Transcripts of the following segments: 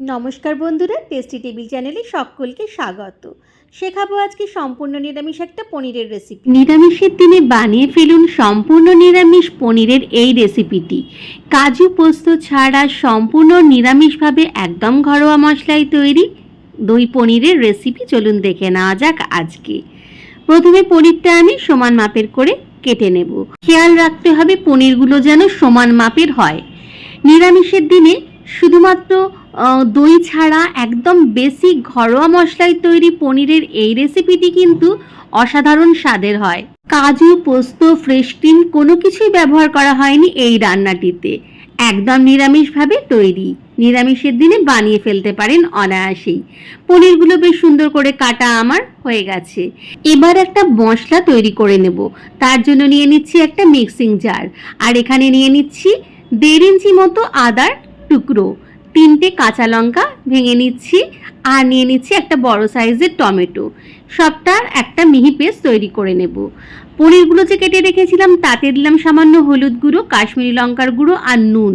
নমস্কার বন্ধুরা tasty table চ্যানেলে সকলকে স্বাগত। শেখাবো আজকে সম্পূর্ণ নিরামিষ একটা পনিরের রেসিপি নিরামিষের দিনে বানিয়ে ফেলুন সম্পূর্ণ নিরামিষ পনিরের এই রেসিপিটি কাজু, পোস্ত ছাড়া সম্পূর্ণ নিরামিষভাবে একদম ঘরোয়া মশলায় তৈরি দই পনিরের রেসিপি চলুন দেখে নেওয়া যাক আজকে। প্রথমে পনিরটা আমি সমান মাপের করে কেটে নেব। খেয়াল রাখতে হবে পনিরগুলো যেন সমান মাপের হয়। নিরামিষের দিনে শুধুমাত্র দই ছাড়া একদম বেসিক ঘরোয়া মশলায় তৈরি পনিরের এই রেসিপিটি কিন্তু অসাধারণ স্বাদের হয়। কাজু, পোস্ত ফ্রেশ ক্রিম কোনো কিছুই ব্যবহার করা হয়নি এই রান্নাটিতে। একদম নিরামিষভাবে তৈরি। নিরামিষের দিনে বানিয়ে ফেলতে পারেন অনায়াসেই। পনিরগুলো বেশ সুন্দর করে কাটা আমার হয়ে গেছে। এবার একটা মশলা তৈরি করে নেব। তার জন্য নিয়ে নিচ্ছি একটা মিক্সিং জার আর এখানে নিয়ে নিচ্ছি দেড় ইঞ্চি মতো আদার টুকরো। তিনটে কাঁচা লঙ্কা ভেঙে নিচ্ছি আর নিয়ে নিচ্ছি একটা বড় সাইজের টমেটো। সবটার একটা মিহি পেস্ট তৈরি করে নেব। পনিরগুলো যে কেটে রেখেছিলাম, তাতে দিলাম সামান্য হলুদ গুঁড়ো, কাশ্মীরি লঙ্কার গুঁড়ো আর নুন।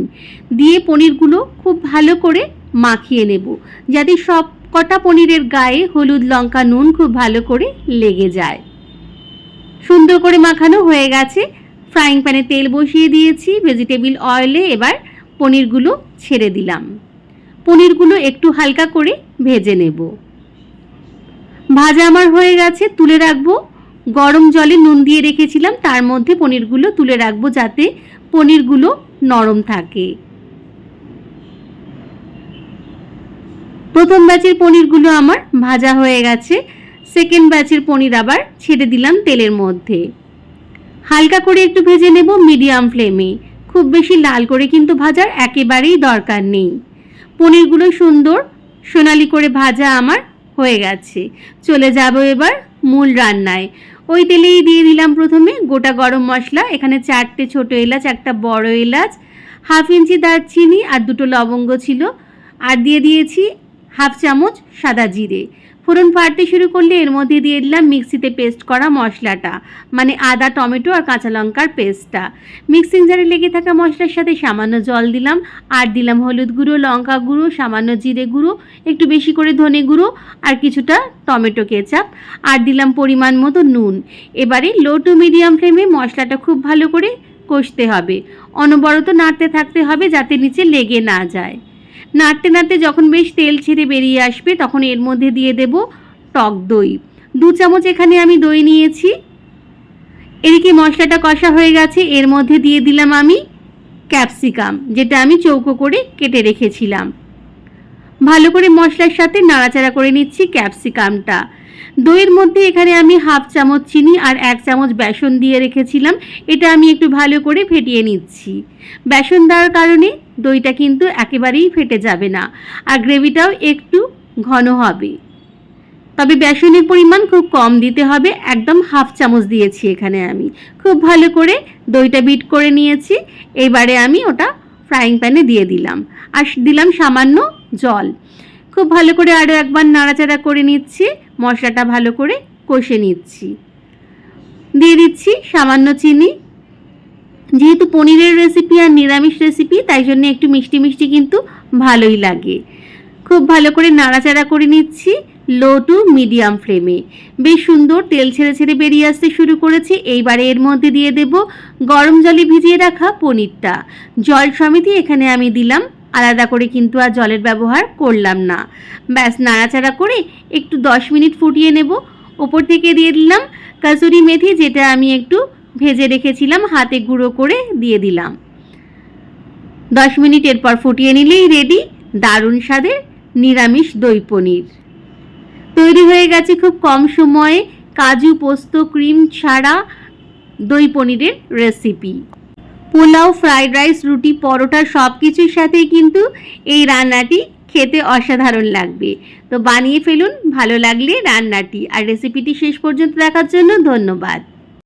দিয়ে পনিরগুলো খুব ভালো করে মাখিয়ে নেব, যাতে সব কটা পনিরের গায়ে হলুদ, লঙ্কা, নুন খুব ভালো করে লেগে যায়। সুন্দর করে মাখানো হয়ে গেছে। ফ্রাইং প্যানে তেল বসিয়ে দিয়েছি, ভেজিটেবিল অয়েলে এবার পনিরগুলো ছেড়ে দিলাম। পনিরগুলো একটু হালকা করে ভেজে নেব। ভাজা আমার হয়ে গেছে, তুলে রাখব। গরম জলে নুন দিয়ে রেখেছিলাম, তার মধ্যে পনিরগুলো তুলে রাখব যাতে পনিরগুলো নরম থাকে। প্রথম ব্যাচের পনিরগুলো আমার ভাজা হয়ে গেছে সেকেন্ড ব্যাচের পনির আবার ছেড়ে দিলাম তেলের মধ্যে। হালকা করে একটু ভেজে নেব মিডিয়াম ফ্লেমে খুব বেশি লাল করে কিন্তু ভাজার একেবারেই দরকার নেই। পনিরগুলো সুন্দর, সোনালি করে ভাজা আমার হয়ে গেছে। চলে যাব এবার মূল রান্নায়। ওই তেলেই দিয়ে দিলাম প্রথমে গোটা গরম মশলা, এখানে চারটে ছোট এলাচ, একটা বড় এলাচ, হাফ ইঞ্চি দারচিনি আর দুটো লবঙ্গ ছিল। আর দিয়ে দিয়েছি হাফ চামচ সাদা জিরে। ফোড়ন ফাটতে শুরু করলে এর মধ্যে দিয়ে দিলাম মিক্সিতে পেস্ট করা মশলাটা মানে আদা, টমেটো আর কাঁচা লঙ্কার পেস্টটা। মিক্সিং জারে লেগে থাকা মশলার সাথে সামান্য জল দিলাম, আর দিলাম হলুদ গুঁড়ো, লঙ্কা গুঁড়ো, সামান্য জিরে গুঁড়ো, একটু বেশি করে ধনে গুঁড়ো আর কিছুটা টমেটো কেচাপ, আর দিলাম পরিমাণ মতো নুন। এবারে লো টু মিডিয়াম ফ্লেমে মশলাটা খুব ভালো করে কষতে হবে। অনবরত নাড়তে থাকতে হবে যাতে নিচে লেগে না যায়। নাড়তে নাড়তে যখন বেশ তেল ছেড়ে বেরিয়ে আসবে, তখন এর মধ্যে দিয়ে দেব টক দই। দু চামচ এখানে আমি দই নিয়েছি। এদিকে মশলাটা কষা হয়ে গেছে, এর মধ্যে দিয়ে দিলাম আমি ক্যাপসিকাম, যেটা আমি চৌকো করে কেটে রেখেছিলাম। ভালো করে মশলার সাথে নাড়াচাড়া করে নিচ্ছি ক্যাপসিকামটা। দইয়ের মধ্যে এখানে আমি হাফ চামচ চিনি আর এক চামচ বেসন দিয়ে রেখেছিলাম। এটা আমি একটু ভালো করে ফেটিয়ে নিচ্ছি। বেসন দেওয়ার কারণে দইটা কিন্তু একেবারেই ফেটে যাবে না আর গ্রেভিটাও একটু ঘন হবে। তবে বেসনের পরিমাণ খুব কম দিতে হবে, একদম হাফ চামচ দিয়েছি এখানে আমি। খুব ভালো করে দইটা বিট করে নিয়েছি, এবারে আমি ওটা ফ্রাইং প্যানে দিয়ে দিলাম। আর দিলাম সামান্য জল। খুব ভালো করে আরও একবার নাড়াচাড়া করে নিচ্ছি, মশলাটা ভালো করে কষে নিচ্ছি। দিয়ে দিচ্ছি সামান্য চিনি। যেহেতু পনিরের রেসিপি আর নিরামিষ রেসিপি তাই জন্য একটু মিষ্টি মিষ্টি কিন্তু ভালোই লাগে। খুব ভালো করে নাড়াচাড়া করে নিচ্ছি লো টু মিডিয়াম ফ্লেমে বেশ সুন্দর তেল ছেড়ে ছেড়ে বেরিয়ে আসতে শুরু করেছে। এইবারে এর মধ্যে দিয়ে দেব গরম জলে ভিজিয়ে রাখা পনিরটা। জল সমেতই এখানে আমি দিলাম আলাদা করে কিন্তু আর জলের ব্যবহার করলাম না। ব্যাস, নাড়াচাড়া করে একটু দশ মিনিট ফুটিয়ে নেব। ওপর থেকে দিয়ে দিলাম কাসুরি মেথি, যেটা আমি একটু ভেজে রেখেছিলাম, হাতে গুঁড়ো করে দিয়ে দিলাম। দশ মিনিট এরপর ফুটিয়ে নিলেই রেডি দারুণ স্বাদের নিরামিষ দই পনির। তৈরি হয়ে গেছে খুব কম সময়ে কাজু, পোস্ত, ক্রিম ছাড়া দই পনিরের রেসিপি পোলাও ফ্রাইড রাইস রুটি, পরোটা সব কিছুর সাথেই কিন্তু এই রান্নাটি খেতে অসাধারণ লাগবে। তো বানিয়ে ফেলুন, ভালো লাগলে রান্নাটি। আর রেসিপিটি শেষ পর্যন্ত দেখার জন্য ধন্যবাদ।